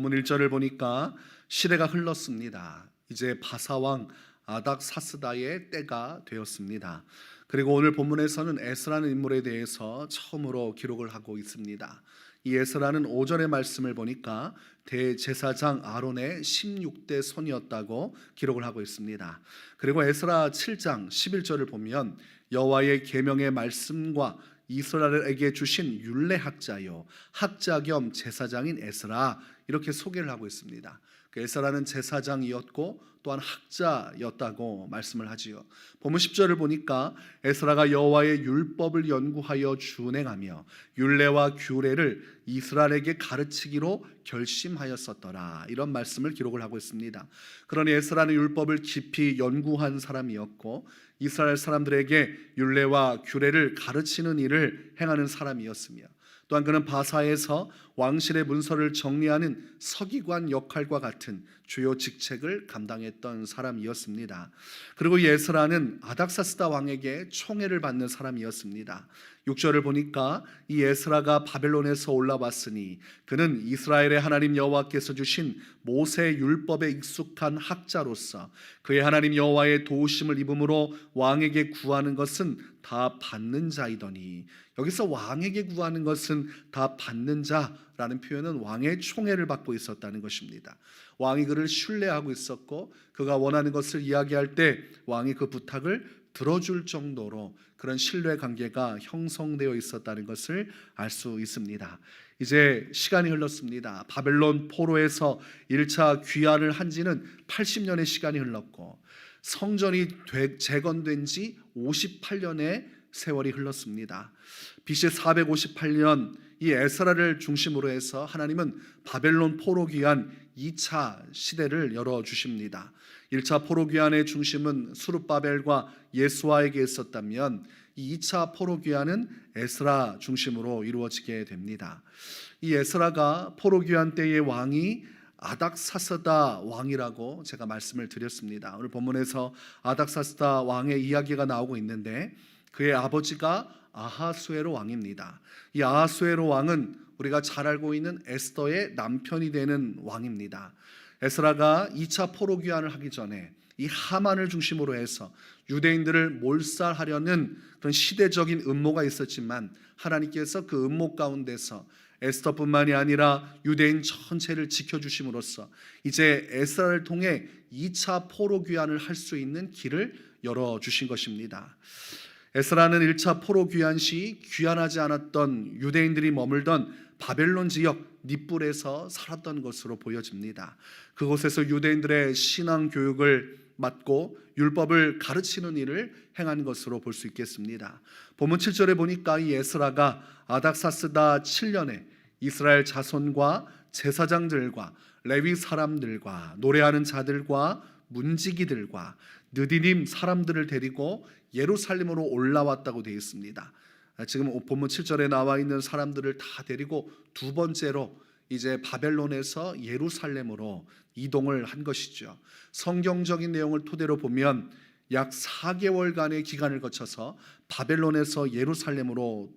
본문 1절을 보니까 시대가 흘렀습니다. 이제 바사왕 아닥사스다의 때가 되었습니다. 그리고 오늘 본문에서는 에스라는 인물에 대해서 처음으로 기록을 하고 있습니다. 이 에스라는 오전의 말씀을 보니까 대제사장 아론의 16대 손이었다고 기록을 하고 있습니다. 그리고 에스라 7장 11절을 보면 여호와의 계명의 말씀과 이스라엘에게 주신 율례 학자요 학자 겸 제사장인 에스라 이렇게 소개를 하고 있습니다. 그 에스라는 제사장이었고 또한 학자였다고 말씀을 하지요. 본문 10절을 보니까 에스라가 여호와의 율법을 연구하여 준행하며 율례와 규례를 이스라엘에게 가르치기로 결심하였었더라. 이런 말씀을 기록을 하고 있습니다. 그러니 에스라는 율법을 깊이 연구한 사람이었고 이스라엘 사람들에게 율례와 규례를 가르치는 일을 행하는 사람이었으며 또한 그는 바사에서 왕실의 문서를 정리하는 서기관 역할과 같은 주요 직책을 감당했던 사람이었습니다. 그리고 예스라는 아닥사스다 왕에게 총애를 받는 사람이었습니다. 6절을 보니까 이 에스라가 바벨론에서 올라왔으니 그는 이스라엘의 하나님 여호와께서 주신 모세 율법에 익숙한 학자로서 그의 하나님 여호와의 도우심을 입음으로 왕에게 구하는 것은 다 받는 자이더니 여기서 왕에게 구하는 것은 다 받는 자 라는 표현은 왕의 총애를 받고 있었다는 것입니다. 왕이 그를 신뢰하고 있었고 그가 원하는 것을 이야기할 때 왕이 그 부탁을 들어줄 정도로 그런 신뢰 관계가 형성되어 있었다는 것을 알 수 있습니다. 이제 시간이 흘렀습니다. 바벨론 포로에서 1차 귀환을 한 지는 80년의 시간이 흘렀고 성전이 되- 재건된 지 58년의 세월이 흘렀습니다. BC 458년 이 에스라를 중심으로 해서 하나님은 바벨론 포로 귀환 2차 시대를 열어 주십니다. 1차 포로 귀환의 중심은 수르바벨과 예수아에게 있었다면 이 2차 포로 귀환은 에스라 중심으로 이루어지게 됩니다. 이 에스라가 포로 귀환 때의 왕이 아닥사스다 왕이라고 제가 말씀을 드렸습니다. 오늘 본문에서 아닥사스다 왕의 이야기가 나오고 있는데 그의 아버지가 아하수에로 왕입니다. 이 아하수에로 왕은 우리가 잘 알고 있는 에스더의 남편이 되는 왕입니다. 에스라가 2차 포로 귀환을 하기 전에 이 하만을 중심으로 해서 유대인들을 몰살하려는 그런 시대적인 음모가 있었지만 하나님께서 그 음모 가운데서 에스더뿐만이 아니라 유대인 전체를 지켜주심으로써 이제 에스라를 통해 2차 포로 귀환을 할 수 있는 길을 열어 주신 것입니다. 에스라는 1차 포로 귀환 시 귀환하지 않았던 유대인들이 머물던 바벨론 지역 닛불에서 살았던 것으로 보여집니다. 그곳에서 유대인들의 신앙 교육을 맡고 율법을 가르치는 일을 행한 것으로 볼 수 있겠습니다. 본문 7절에 보니까 이 에스라가 아닥사스다 7년에 이스라엘 자손과 제사장들과 레위 사람들과 노래하는 자들과 문지기들과 느디님 사람들을 데리고 예루살렘으로 올라왔다고 되어 있습니다. 지금 본문 7절에 나와 있는 사람들을 다 데리고 두 번째로 이제 바벨론에서 예루살렘으로 이동을 한 것이죠. 성경적인 내용을 토대로 보면 약 4개월간의 기간을 거쳐서 바벨론에서 예루살렘으로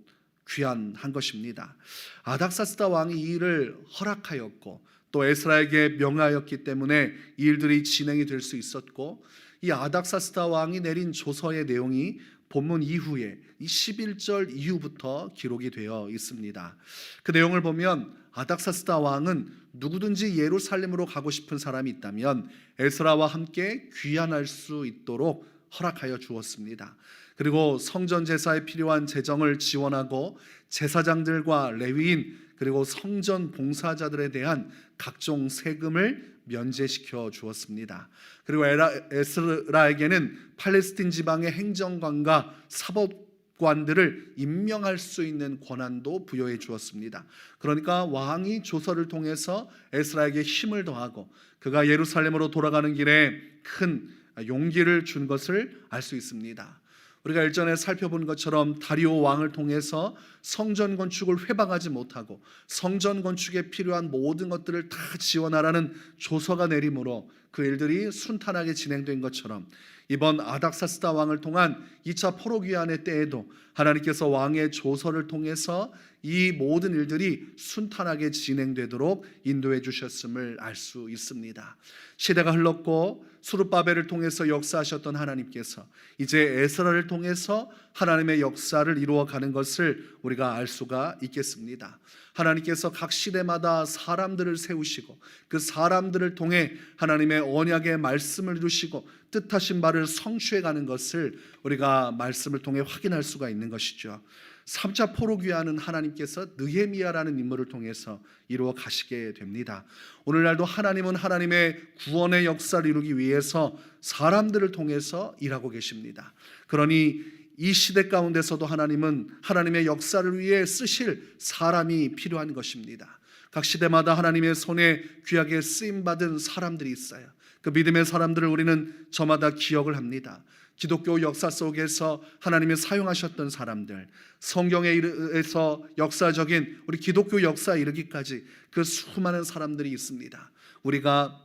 귀환한 것입니다. 아닥사스다 왕이 이 일을 허락하였고 또 에스라에게 명하였기 때문에 이 일들이 진행이 될 수 있었고 이 아닥사스다 왕이 내린 조서의 내용이 본문 이후에 이 11절 이후부터 기록이 되어 있습니다. 그 내용을 보면 아닥사스다 왕은 누구든지 예루살렘으로 가고 싶은 사람이 있다면 에스라와 함께 귀환할 수 있도록 허락하여 주었습니다. 그리고 성전 제사에 필요한 재정을 지원하고 제사장들과 레위인 그리고 성전 봉사자들에 대한 각종 세금을 면제시켜 주었습니다. 그리고 에스라에게는 팔레스틴 지방의 행정관과 사법관들을 임명할 수 있는 권한도 부여해 주었습니다. 그러니까 왕이 조서를 통해서 에스라에게 힘을 더하고 그가 예루살렘으로 돌아가는 길에 큰 용기를 준 것을 알 수 있습니다. 우리가 일전에 살펴본 것처럼 다리오 왕을 통해서 성전 건축을 회방하지 못하고 성전 건축에 필요한 모든 것들을 다 지원하라는 조서가 내림으로 그 일들이 순탄하게 진행된 것처럼 이번 아닥사스다 왕을 통한 2차 포로귀환의 때에도 하나님께서 왕의 조서를 통해서 이 모든 일들이 순탄하게 진행되도록 인도해 주셨음을 알 수 있습니다. 시대가 흘렀고 수르바벨을 통해서 역사하셨던 하나님께서 이제 에스라를 통해서 하나님의 역사를 이루어 가는 것을 우리가 알 수가 있겠습니다. 하나님께서 각 시대마다 사람들을 세우시고 그 사람들을 통해 하나님의 언약의 말씀을 이루시고 뜻하신 바를 성취해 가는 것을 우리가 말씀을 통해 확인할 수가 있는 것이죠. 3차 포로 귀환은 하나님께서 느헤미야라는 인물을 통해서 이루어 가시게 됩니다. 오늘날도 하나님은 하나님의 구원의 역사를 이루기 위해서 사람들을 통해서 일하고 계십니다. 그러니 이 시대 가운데서도 하나님은 하나님의 역사를 위해 쓰실 사람이 필요한 것입니다. 각 시대마다 하나님의 손에 귀하게 쓰임 받은 사람들이 있어요. 그 믿음의 사람들을 우리는 저마다 기억을 합니다. 기독교 역사 속에서 하나님이 사용하셨던 사람들, 성경에 의해서 역사적인 우리 기독교 역사에 이르기까지 그 수많은 사람들이 있습니다. 우리가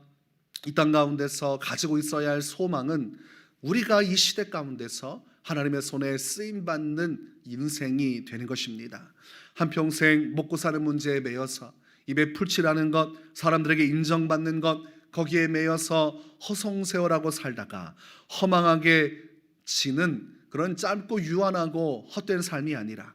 이 땅 가운데서 가지고 있어야 할 소망은 우리가 이 시대 가운데서 하나님의 손에 쓰임 받는 인생이 되는 것입니다. 한평생 먹고 사는 문제에 매여서 입에 풀칠하는 것, 사람들에게 인정받는 것, 거기에 매여서 허송세월하고 살다가 허망하게 지는 그런 짧고 유한하고 헛된 삶이 아니라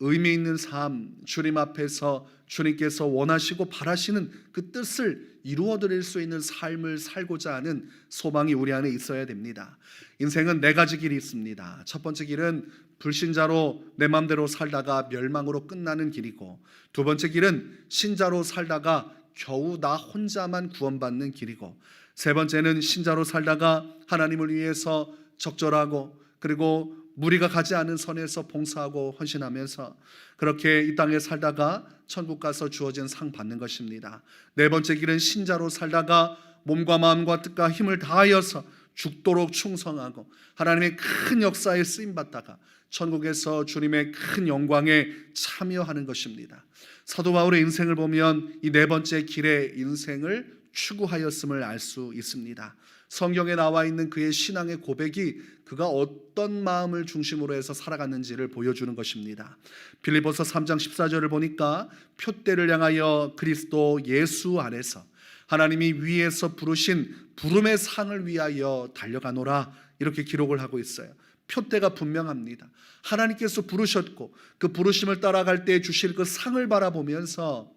의미 있는 삶, 주님 앞에서 주님께서 원하시고 바라시는 그 뜻을 이루어 드릴 수 있는 삶을 살고자 하는 소망이 우리 안에 있어야 됩니다. 인생은 네 가지 길이 있습니다. 첫 번째 길은 불신자로 내 마음대로 살다가 멸망으로 끝나는 길이고 두 번째 길은 신자로 살다가 겨우 나 혼자만 구원받는 길이고 세 번째는 신자로 살다가 하나님을 위해서 적절하고 그리고 무리가 가지 않은 선에서 봉사하고 헌신하면서 그렇게 이 땅에 살다가 천국 가서 주어진 상 받는 것입니다. 네 번째 길은 신자로 살다가 몸과 마음과 뜻과 힘을 다하여서 죽도록 충성하고 하나님의 큰 역사에 쓰임 받다가 천국에서 주님의 큰 영광에 참여하는 것입니다. 사도 바울의 인생을 보면 이 네 번째 길의 인생을 추구하였음을 알 수 있습니다. 성경에 나와 있는 그의 신앙의 고백이 그가 어떤 마음을 중심으로 해서 살아갔는지를 보여주는 것입니다. 빌리보서 3장 14절을 보니까 표대를 향하여 그리스도 예수 안에서 하나님이 위에서 부르신 부름의 상을 위하여 달려가노라 이렇게 기록을 하고 있어요. 표대가 분명합니다. 하나님께서 부르셨고 그 부르심을 따라갈 때 주실 그 상을 바라보면서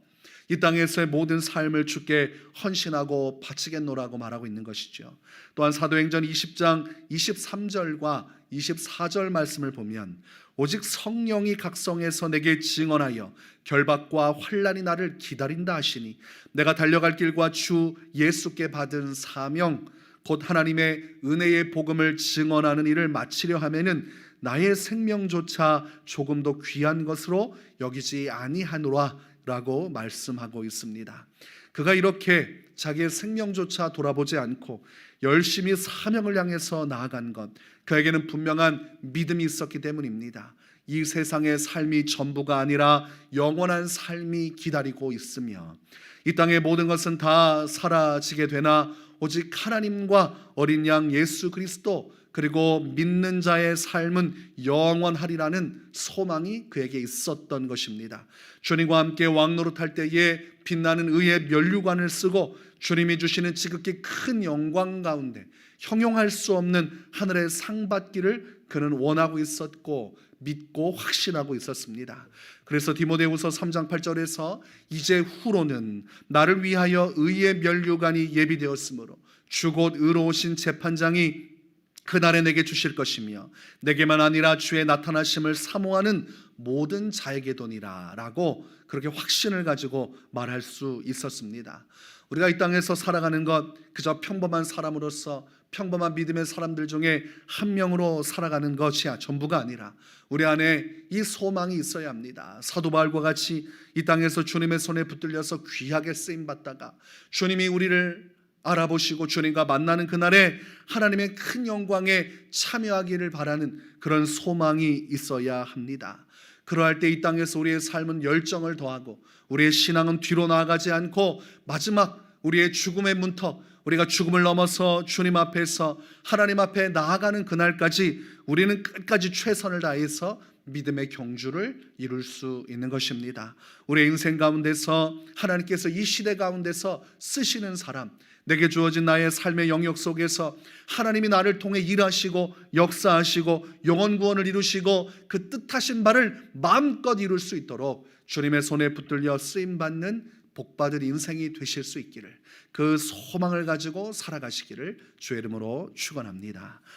이 땅에서의 모든 삶을 주께 헌신하고 바치겠노라고 말하고 있는 것이죠. 또한 사도행전 20장 23절과 24절 말씀을 보면 오직 성령이 각성해서 내게 증언하여 결박과 환란이 나를 기다린다 하시니 내가 달려갈 길과 주 예수께 받은 사명 곧 하나님의 은혜의 복음을 증언하는 일을 마치려 하면은 나의 생명조차 조금도 귀한 것으로 여기지 아니하노라 라고 말씀하고 있습니다. 그가 이렇게 자기의 생명조차 돌아보지 않고 열심히 사명을 향해서 나아간 것 그에게는 분명한 믿음이 있었기 때문입니다. 이 세상의 삶이 전부가 아니라 영원한 삶이 기다리고 있으며 이 땅의 모든 것은 다 사라지게 되나 오직 하나님과 어린 양 예수 그리스도 그리고 믿는 자의 삶은 영원하리라는 소망이 그에게 있었던 것입니다. 주님과 함께 왕노릇할 때에 빛나는 의의 면류관을 쓰고 주님이 주시는 지극히 큰 영광 가운데 형용할 수 없는 하늘의 상 받기를 그는 원하고 있었고 믿고 확신하고 있었습니다. 그래서 디모데후서 3장 8절에서 이제 후로는 나를 위하여 의의 면류관이 예비되었으므로 주곧 의로우신 재판장이 그날에 내게 주실 것이며 내게만 아니라 주의 나타나심을 사모하는 모든 자에게도니라 라고 그렇게 확신을 가지고 말할 수 있었습니다. 우리가 이 땅에서 살아가는 것 그저 평범한 사람으로서 평범한 믿음의 사람들 중에 한 명으로 살아가는 것이 전부가 아니라 우리 안에 이 소망이 있어야 합니다. 사도 바울과 같이 이 땅에서 주님의 손에 붙들려서 귀하게 쓰임 받다가 주님이 우리를 알아보시고 주님과 만나는 그날에 하나님의 큰 영광에 참여하기를 바라는 그런 소망이 있어야 합니다. 그러할 때 이 땅에서 우리의 삶은 열정을 더하고 우리의 신앙은 뒤로 나아가지 않고 마지막 우리의 죽음의 문턱 우리가 죽음을 넘어서 주님 앞에서 하나님 앞에 나아가는 그날까지 우리는 끝까지 최선을 다해서 믿음의 경주를 이룰 수 있는 것입니다. 우리의 인생 가운데서 하나님께서 이 시대 가운데서 쓰시는 사람, 내게 주어진 나의 삶의 영역 속에서 하나님이 나를 통해 일하시고 역사하시고 영원 구원을 이루시고 그 뜻하신 바를 마음껏 이룰 수 있도록 주님의 손에 붙들려 쓰임 받는 복받은 인생이 되실 수 있기를 그 소망을 가지고 살아가시기를 주의 이름으로 축원합니다.